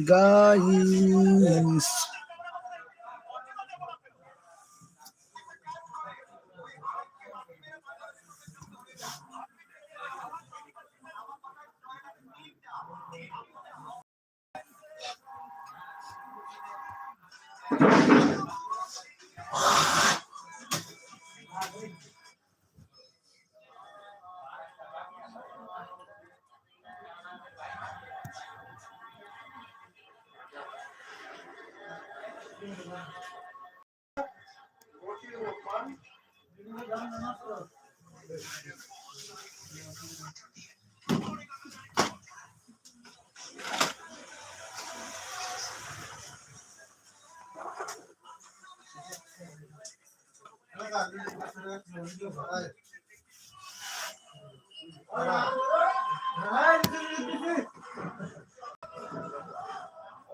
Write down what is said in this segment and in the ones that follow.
guys.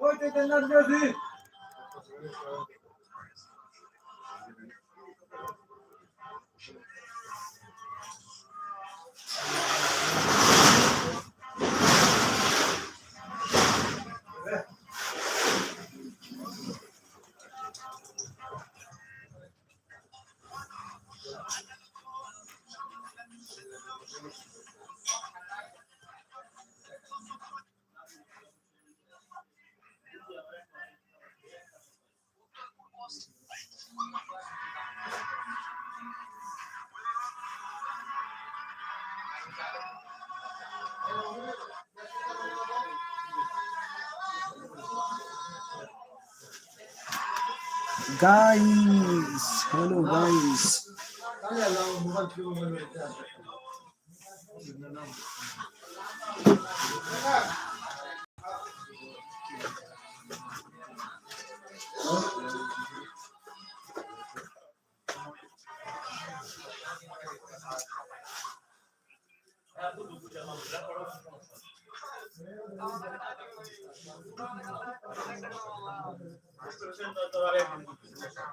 ওই তো Guys, hello guys. Gracias.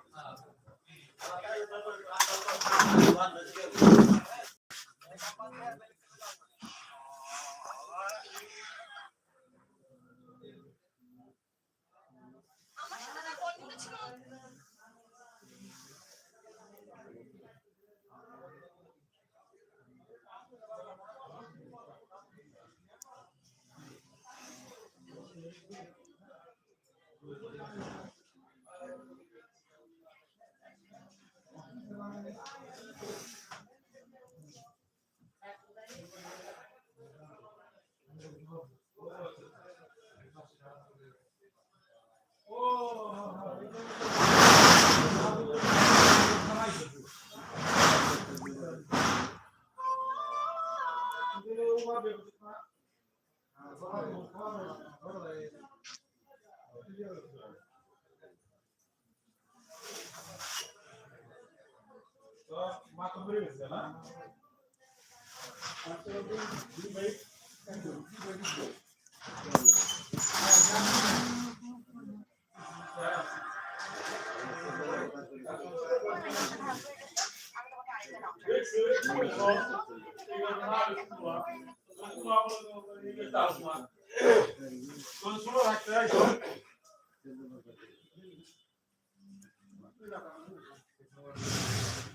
ঘুরে গেছে না Thank you.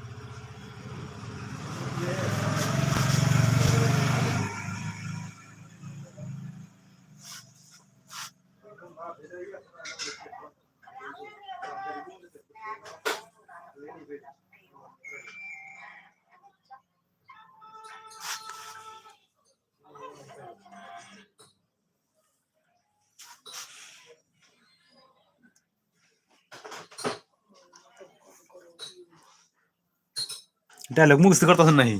ডায়লগ মুখস্থ করতেছেন নাহি?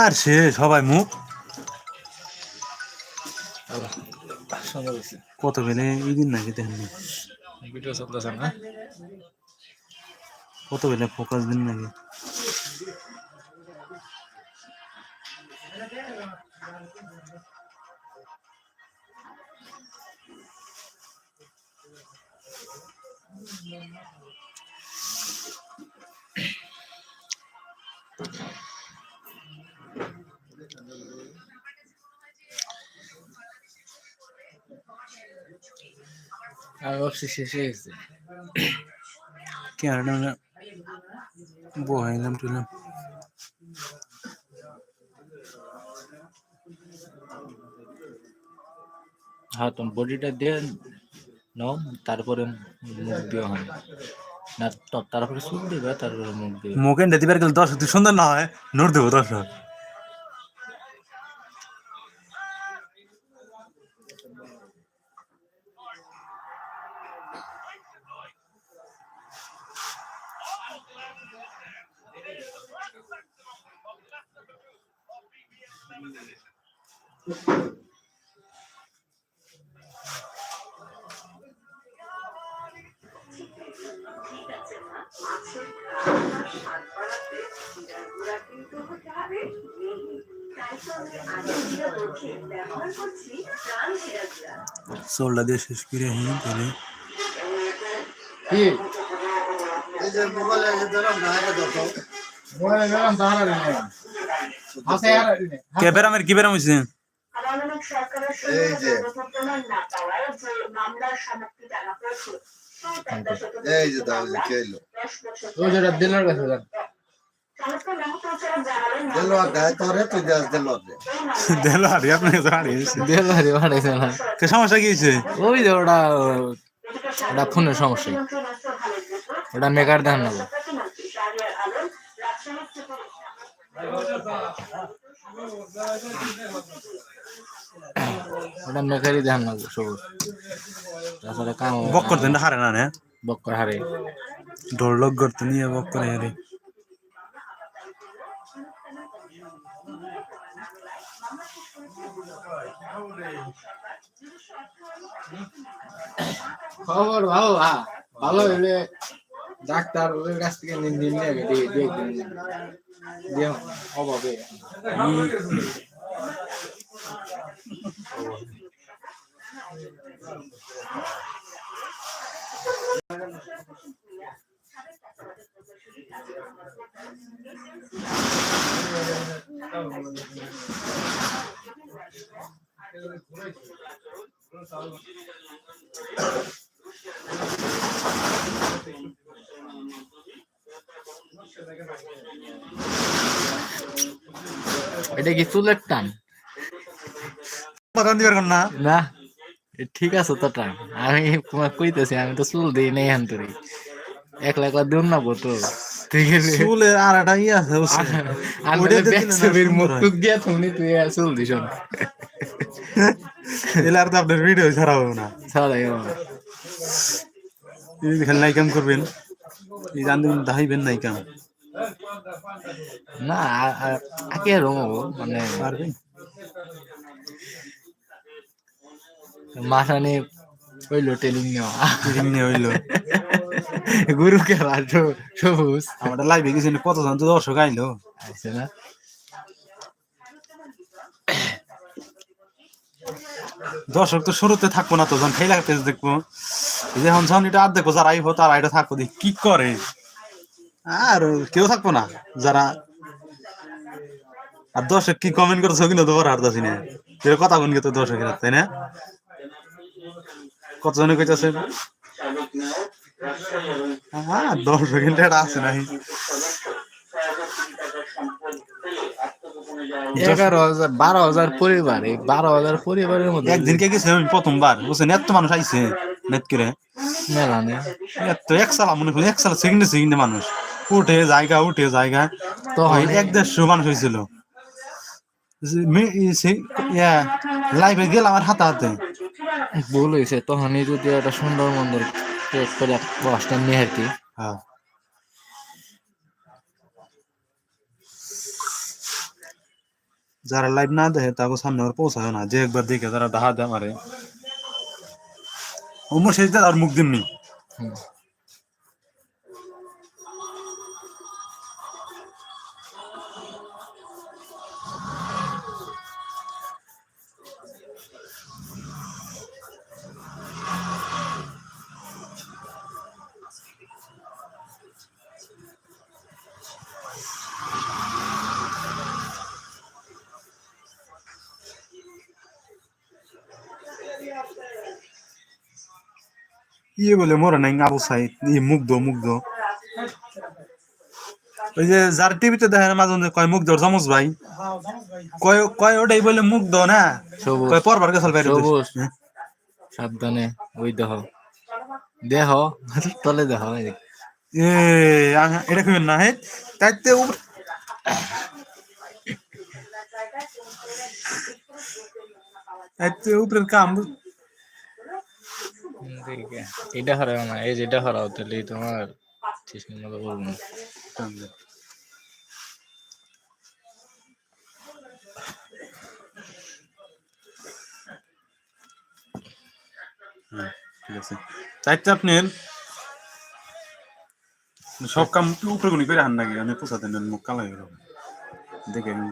আর সে সবাই মুখ। কত বেলে এই দিন নাকি দেখেন ভিডিও চলতেছে না? কত বেলে ফোকাস দিন নাকি? আমি ভাবছি শেষ হয়ে গেছে। কি আর না বহাইলাম টুলাম হ্যাঁ তুমি বডিটা দিয়ে নাও তারপরে মুখ দিয়ে হয়। না তারপরে সুপ দিবে তারপরে মুখ দিবে মুখে দিবার গেলে তুই সুন্দর না হয় নোট দেবো দর্শক সোলটা দিয়ে শেষ করে হি তাহলে আর কে বেরামের কি বেরাম হয়েছে এই যে। এই যে দাও খেলো ওই যেটা দিনের কাছে যান। সমস্যা কি ওই যে ওটা ওটা ফোনের সমস্যা। ওটা মেকার দেন না। ওটা মেকারই দেন না সবুজ। তাছাড়া কাম বক না। না হারে না নে? বক্কর হারে। ঢোল লোক করতে নিয়ে বক করে হারে। খবর ভালো ভালো হইলে ডাক্তার ওর কাছ থেকে নিন নিন নিয়ে দিয়ে দিয়ে দিয়ে অভাবে। এটা কি চুলের টান? দিবার না না এ ঠিক আছে তো আমি তোমার কইতেছি আমি তো চুল দিই নাই হান্তরি এক লাখ দিন না আছে চুলের আর একটা ইয়ে আছে আমি মুখ দিয়া তুমি তুই চুল দিস না। এলে আর তো আপনার ভিডিও ছাড়া হবে না। সারাই এই যে খালি নাইকাম করবেন এই আন্দোলন দাহাইবেন নাইকাম না আগে রঙবো মানে পারবেন? মাথানে হইল টেলিং নেওয়া। এমনি হইল। গুরু খেলা সবুজ। আমার লাইভে গেছিল কত জন তো দর্শক আইলো। আছে না। দর্শক তো শুরুতে থাকব না তো যখন খেলা পেজ দেখব। এই যে এখন যখন এটা আর দেখব যারা আইবো তারা এটা থাকব দেখি কি করে। আর কেউ থাকব না যারা আর দর্শক কি কমেন্ট করছ কিন্তু তো আর হারতাছি না এর কথা কোন তো দর্শকের তাই না? কতজনে কইতাছে? হ্যাঁ দর্শক এটা আছে নাই এগারো হাজার বারো হাজার পরিবার এই বারো হাজার পরিবারের মধ্যে। একদিনকে গেছে আমি প্রথমবার বুঝছেন? এত মানুষ আইছে নেট করে। মেলা নেই। এত এক সালা মনে করি এক সালা সেকেন্ডে সেকেন্ডে মানুষ। উঠে জায়গা উঠে জায়গা। তো এক দেড়শো মানুষ হয়েছিল লাইভে গেলাম আমার হাতে হাতে ভুল হয়েছে তখনই যদি একটা সুন্দর মন্দির ক্রিয়েট করে বাসটা নিয়ে আর কি হ্যাঁ। যারা লাইভ না দেখে তাকে সামনে আর পৌঁছায় না। যে একবার দেখে তারা দাহা দেয় মারে আর মুখ দিমনি। বলে মরে নাই আবু সাইদ। ইয়ে মুগ্ধ মুগ্ধ। ওই যে যার টিভিতে দেখেন মাঝে মধ্যে কয় মুগ্ধ জমজ ভাই। কয় কয় ওটাই বলে মুগ্ধ না? কয় পরবার গেছাল বাইরে সাবধানে ওই দেহ দেহ তলে দেহ এ এটা কইবেন না হে? তাইতে উপ- তাইতে উপরের কাম। এটা হারাও না এই যেটা হারাও তাহলে তোমার মতো বলব না। হ্যাঁ, ঠিক আছে। সব কাম উপরে গুনি করে হান নাকি? আমি পোষাতে নেন মুখ কালাই দেখে আমি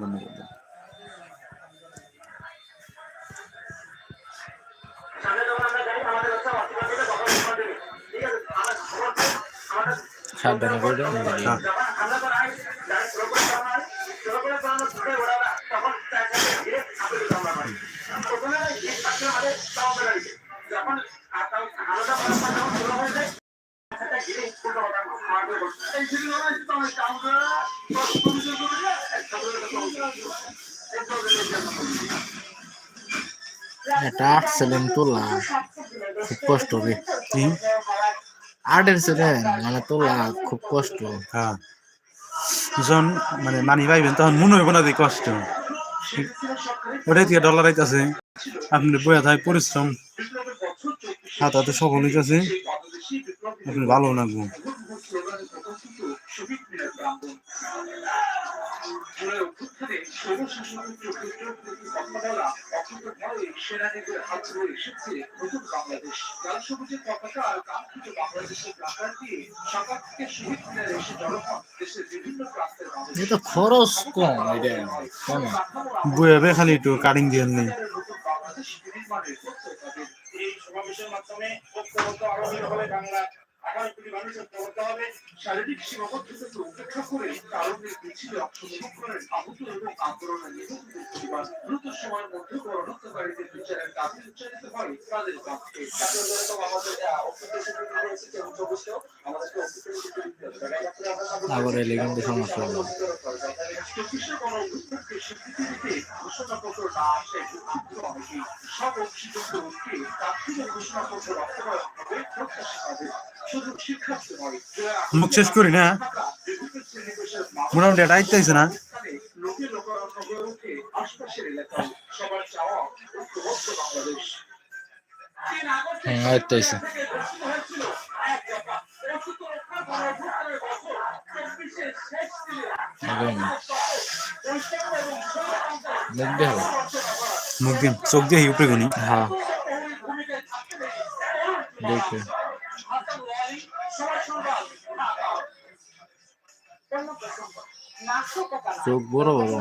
সাবধানে করে দাও হ্যাঁ। এটা আট সেলেন তোলা খুব কষ্ট রে সেলেন মানে খুব কষ্ট। হ্যাঁ। যখন মানে মানি তখন মনে কষ্ট। ওটাই থেকে ডলার আইতাছে। আপনি বইয়া থাকে, পরিশ্রম। হাত হাতে সফল হইতাছে। ভালো লাগবো। এটা খরচ কম এটা খালি একটু কাটিং দিয়ে নেই এই সমাবেশের মাধ্যমে ঐক্যবদ্ধ আরোহী হলে বাংলা আগামী কোটি মানুষ ঐক্যবদ্ধ হবে শারীরিক সীমাবদ্ধতাকে উপেক্ষা করে কারণের মিছিলে অংশগ্রহণ করেন আহত এবং আন্দোলনের নিহত পরিবার দ্রুত সময়ের মধ্যে গণহত্যাকারীদের বিচারের দাবি উচ্চারিত হয় তাদের পক্ষে। স্বীকৃতি স্বীকৃতি আবার এলে কিন্তু সমস্যা হবে। চব্বিশের গণঅভ্যুত্থানকে স্বীকৃতি দিতে ঘোষণাপত্র না আসায় দুঃখিত অনেকেই সব অংশীদারদের ঐক্যে তাৎক্ষণিক ঘোষণাপত্র হবে প্রত্যাশা মুখ শেষ করি না। মোটামুটি এটা আইতেছে না। হয়ে আইতেছে মুখ দেহ মুখ দিন চোখ দিয়ে উপরে গুনি। হ্যাঁ। দেখে। চোখ বড় বড়।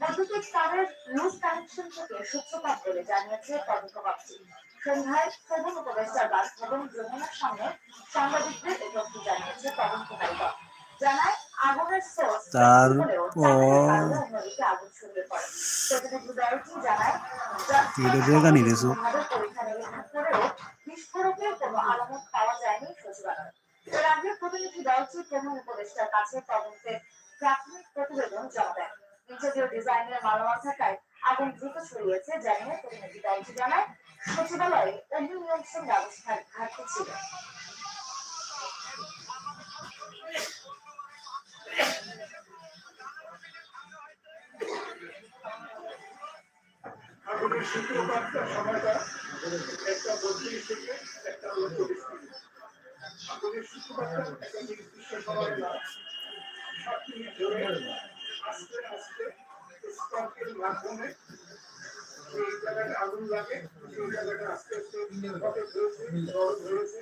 বৈদ্যুতিক তারের লুজ কানেকশন থেকে সূত্রপাত বলে জানিয়েছে তদন্ত কমিটি সন্ধ্যায় প্রধান উপদেষ্টার বাসভবন যমুনার সামনে সাংবাদিকদের এ তথ্য জানিয়েছে তদন্তকারীরা জানায় আগুনের সোর্স তারপর পরীক্ষা নিরীক্ষা করেও বিস্ফোরকের কোনো আলামত পাওয়া যায়নি সচিবালয়ে এর আগে প্রতিনিধি দলটি প্রধান উপদেষ্টার কাছে তদন্তের প্রাথমিক প্রতিবেদন জমা দেয়। ডিজাইনের মালামাল থাকায় আগুন দ্রুত ছড়িয়েছে জানিয়ে প্রতিনিধি দলটি জানায়, সচিবালয়ে অগ্নি নিয়ন্ত্রণ ব্যবস্থার ঘাটতি ছিল। সময়টা, একটা বত্রিশ থেকে একটা উনচল্লিশ আগুন লাগে সেই জায়গাটা আস্তে আস্তে ধরেছে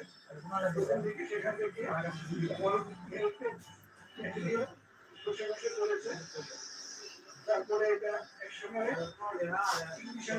প্রথম দিকে সেখান থেকে বসে পড়েছে তারপরে এটা এক সময় ইগনিশন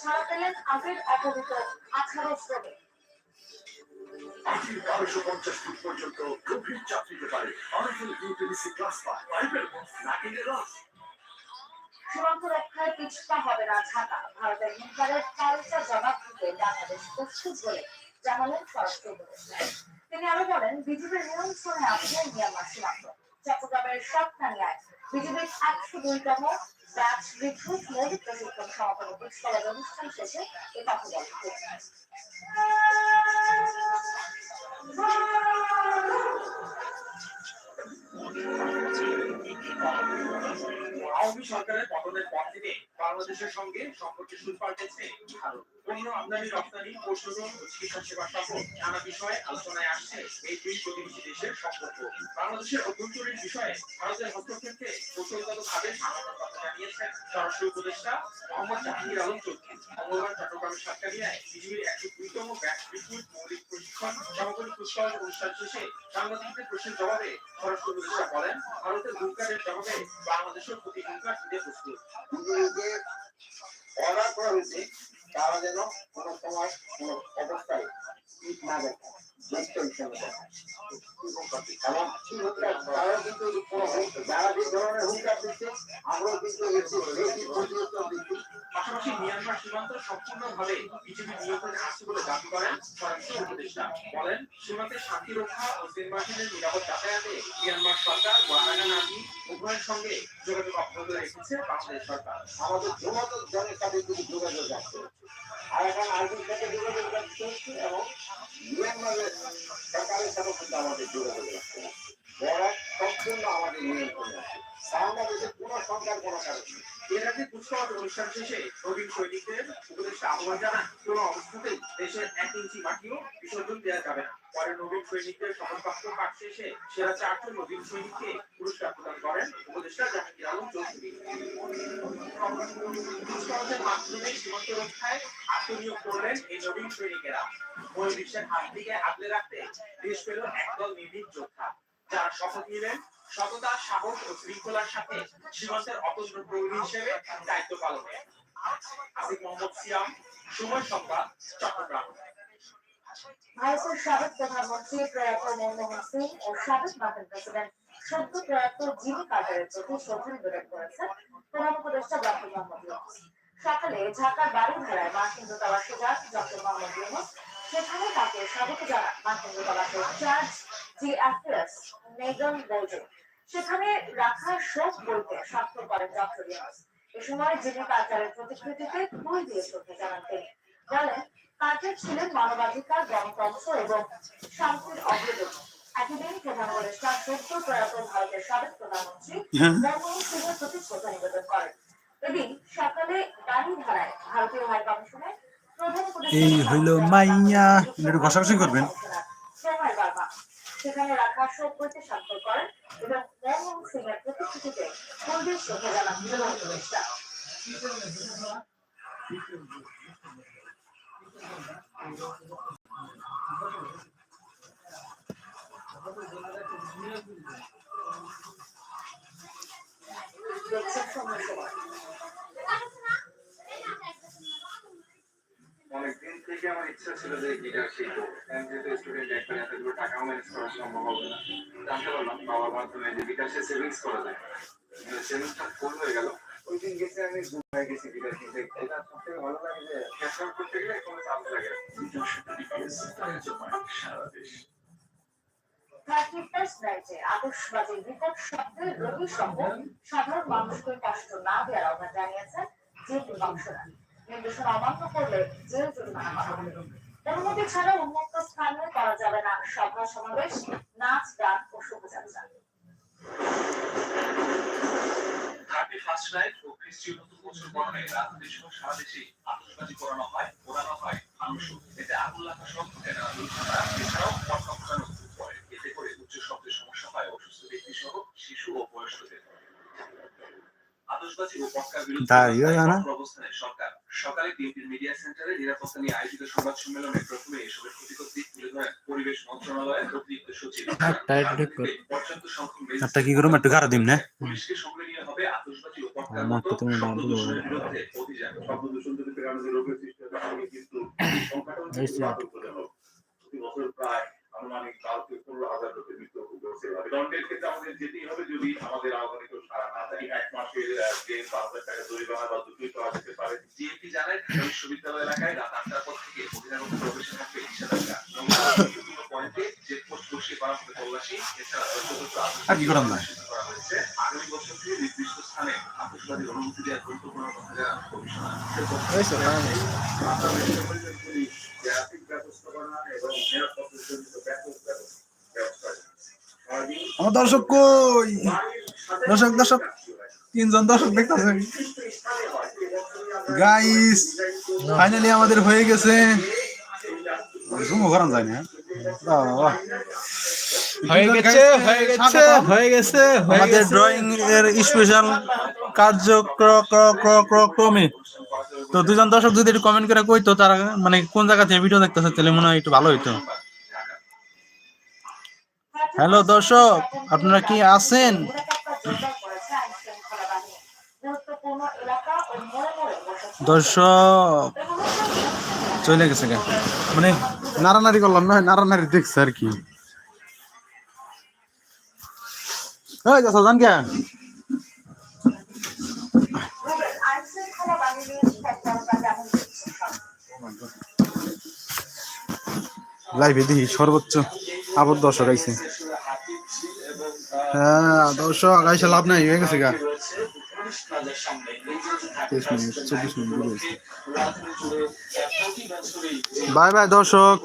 ছাড়া পেলেন আগের অপহৃত আঠারো শ্রমিক বারোশো পর্যন্ত গভীর চাপ নিতে পারে অনেকের ইউটিলিসি ক্লাস পায় পাইপের নাকিনের রস সীমান্ত রক্ষায় পিছপা হবে না ঢাকা। ভারতের হুঙ্কারের পাল্টা জবাব দিতে বাংলাদেশ প্রস্তুত বলে জানালেন স্বরাষ্ট্র উপদেষ্টা। তিনি আরও বলেন বিজিবির নিয়ন্ত্রণে আছে মিয়ানমার সীমান্ত। চট্টগ্রামের সাতকানিয়ায় বিজিবির একশো দুইতম ব্যাচ রিক্রুট মৌলিক প্রশিক্ষণ সমাপনী কুচকাওয়াজ অনুষ্ঠান শেষে এ কথা বলেন। বাংলাদেশের সঙ্গে সম্পর্কের সুর পাল্টেছে? ভারত পণ্য আমদানি রপ্তানি ও চিকিৎসা সেবা সহ নানা বিষয়ে আলোচনায় আসছে এই দুই প্রতিবেশী দেশের সম্পর্ক। বাংলাদেশের অভ্যন্তরীণ বিষয়ে ভারতের হস্তক্ষেপকে কৌশলগতভাবে সামান্য কথা জানিয়েছেন স্বরাষ্ট্র উপদেষ্টা মোহাম্মদ জাহাঙ্গীর আলম চৌধুরী। মঙ্গলবার চট্টগ্রামের সাতকানিয়ায় বিজিবির একশো দুইতম ব্যাচ মৌলিক প্রশিক্ষণ সমাপনী কুচকাওয়াজ অনুষ্ঠান শেষে সাংবাদিকদের প্রশ্নের জবাবে স্বরাষ্ট্র উপদেষ্টা বলেন, ভারতের হুঙ্কারের জবাবে বাংলাদেশের প্রতি হুঙ্কার দিতে প্রস্তুত করা তারা যেন কোনো সময় কোনো অবস্থায় না দেখায় এবং তারা কিন্তু যারা মিয়ানমার সীমান্ত সম্পূর্ণভাবে বিজেপি নিয়ন্ত্রণে আছে বলে দাবি করেন স্বরাষ্ট্র বলেন সীমান্তে শান্তি ও সেনবাসীদের নিরাপদ যাতায়াতে মিয়ানমার সরকার ও আরাকান উভয়ের সঙ্গে যোগাযোগ অব্যাহত রেখেছে বাংলাদেশ সরকার আমাদের যোগাযোগ জনের সাথে কিন্তু যোগাযোগ রাখতে হচ্ছে আর এখন আর্মির সাথে যোগাযোগ রাখতে এবং মিয়ানমারের সরকারের সাথে কিন্তু আমাদের যোগাযোগ রাখতে হচ্ছে বর্ডার সম্পূর্ণ আমাদের কোনো কোনো কারণ নেই। এর আগে কুচকাওয়াজ অনুষ্ঠান শেষে নবীন সৈনিকদের উপদেষ্টা আহ্বান জানান, কোনো অবস্থাতেই দেশের এক ইঞ্চি মাটিও বিসর্জন দেওয়া যাবে না। পরে নবীন সৈনিকদের শপথবাক্য পাঠ শেষে সেরা চারজন নবীন সৈনিককে পুরস্কার প্রদান করেন উপদেষ্টা জাহাঙ্গীর আলম চৌধুরী। কুচকাওয়াজের মাধ্যমে সীমান্ত রক্ষায় আত্মনিয়োগ করলেন এই নবীন সৈনিকেরা। বহির্বিশ্বের হাত থেকে আগলে রাখতে দেশ পেল একদল নির্ভীক যোদ্ধা। যারা শপথ নিলেন, সততা, সাহস ও শৃঙ্খলার সাথে সীমান্তের অতন্ত্র প্রহরী হিসেবে দায়িত্ব পালনে আসিফ মোহাম্মদ সিয়াম, সময় সংবাদ, চট্টগ্রাম। ভারতের সাবেক প্রধানমন্ত্রী প্রয়াত মনমোহন সিং ও সাবেক মার্কিন প্রেসিডেন্ট সদ্য প্রয়াত জিমি কার্টারের প্রতি শ্রদ্ধা নিবেদন করেছেন প্রধান উপদেষ্টা ডক্টর মোহাম্মদ ইউনুস। সকালে ঢাকার বাড়িধারায় মার্কিন দূতাবাসে যান ডক্টর মোহাম্মদ ইউনুস। সেখানে তাকে স্বাগত জানান মার্কিন দূতাবাসের চার্জ মেগন বোল্ডে সেখানে রাখা শোক বইতে স্বাক্ষর করেন ডক্টর ইউনুস এ সময় কার্টারের প্রতিকৃতিতে ফুল দিয়ে শ্রদ্ধা জানান তিনি বলেন কার্টার ছিলেন মানবাধিকার গণতন্ত্র এবং শান্তির অগ্রদূত। একদিন প্রধান উপদেষ্টা সদ্য প্রয়াত ভারতের সাবেক প্রধানমন্ত্রী হ্যাঁ। মনমোহন সিংয়ের প্রতি শ্রদ্ধা নিবেদন করেন। কর্মশালায় ভারতীয় হাই কমিশনের এই হইল মাইয়া। একটু ঘষাঘষি করবেন। সময় বার্মা সেখানে রাখা সভ্যতে স্বাক্ষর করেন এবং মনমোহন সিং এর প্রতিকৃতিতে ফুলদের শ্রদ্ধা জানান অনেকদিন থেকে আমার ইচ্ছা ছিল যে গিটার শিখব। ম্যানেজ করা সম্ভব হবে না। জানতে পারলাম বাবার মাধ্যমে যে বিকাশে সেভিংস করা যায় সেভিংসটা যে ক্যাশ আউট বিকট শব্দে রোগী সহ সাধারণ মানুষকে কষ্ট না দেওয়ার আহ্বান জানিয়েছেন বংশরা নির্দেশনা অমান্য করলে জেল জরিমানা অনুমতি ছাড়া উন্মুক্ত স্থানে করা যাবে না। সভা সমাবেশ নাচ গান ও শোভাযাত্রা। থার্টি ফার্স্ট নাইট ও খ্রিস্টীয় নতুন বছর বরণে ও সারা দেশে আতশবাজি করানো হয় পোড়ানো হয় মানুষ এতে আগুন লাগা সব ঘটে না এছাড়াও পটকা ফোটানো করে। এতে করে উচ্চ শব্দের সমস্যা হয় অসুস্থ ব্যক্তি সহ শিশু ও বয়স্কদের। আতশবাজি ও পটকার বিরুদ্ধে। অবস্থানে সরকার সকালে বিএনপির মিডিয়া সেন্টারে নিরাপত্তা নিয়ে আয়োজিত সংবাদ সম্মেলনে প্রথমে এসবের ক্ষতিকর দিক তুলে ধরেন পরিবেশ মন্ত্রণালয়ের অতিরিক্ত সচিব কর। পর্যাপ্ত সংখ্যক একটা কি করুম একটু গাড়া দিম না পুলিশকে সঙ্গে নিয়ে হবে আতশবাজি ও পটকার মতো শব্দ বলো। দূষণের বিরুদ্ধে অভিযান শব্দ দূষণ যদি কারণে যে রোগের সৃষ্টি হয় কিন্তু সংখ্যাটাও এই কিন্তু সে। আতঙ্কজনক। প্রতি বছর প্রায় আনুমানিক কালকে পনেরো হাজার লোকের মৃত্যু ঘটছে দণ্ডের ক্ষেত্রে আমাদের যেতেই হবে যদি আমাদের আহ্বানে কেউ সাড়া না দেয় এক মাসের জেল পাঁচ হাজার টাকা জরিমানা বা দুটোই পাওয়া যেতে জানায় ঢাকা বিশ্ববিদ্যালয় এলাকায় রাত আটটার পর থেকে বহিরাগত প্রবেশে থাকবে নিষেধাজ্ঞা বিভিন্ন পয়েন্টে চেকপোস্ট বসিয়ে করা হবে তল্লাশি এছাড়া আর কি করার নাই? করা হয়েছে। আগামী বছর থেকে নির্দিষ্ট স্থানে অনুমতি দেওয়ার গুরুত্বপূর্ণ কথা জানান কমিশনার আমার দর্শক কই? দর্শক দর্শক। তিনজন দর্শক দেখতেছে গাইস ফাইনালি আমাদের হয়ে গেছে। করান যায় না হয়ে? গেছে হয়ে গেছে হয়ে গেছে আমাদের গেছে। ড্রয়িং এর স্পেশাল কার্যক্রমে তো দুজন দর্শক যদি একটু কমেন্ট করে কইতো তারা মানে কোন জায়গা থেকে ভিডিও দেখতেছে তাহলে মনে হয় একটু ভালো হইতো। হ্যালো দর্শক আপনারা কি আছেন? দর্শক, চলে গেছে গা। মানে নাড়ানাড়ি করলাম না নাড়ানাড়ি দেখছে আর কি। লাইভে দেখি, সর্বোচ্চ আবার দর্শক আইছে। হ্যাঁ দর্শক আইসা লাভ নাই, হয়ে গেছে গা। ঘুরে গেছে। বাই বাই দর্শক।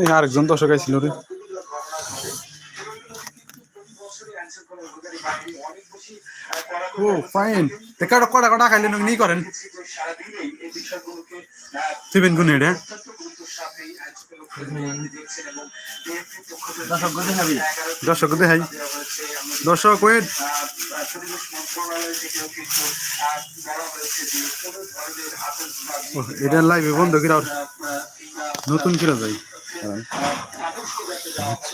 এই আরেকজন দর্শক আইছিল রে। ও ফাইন তে কটা কটা খাইলেন নি করেন? বিষয়গুলোকে সিবেন এটা দর্শক দেখাই দর্শক ওয়েট এটা লাইভে বন্ধ কিরা নতুন কিরা যাই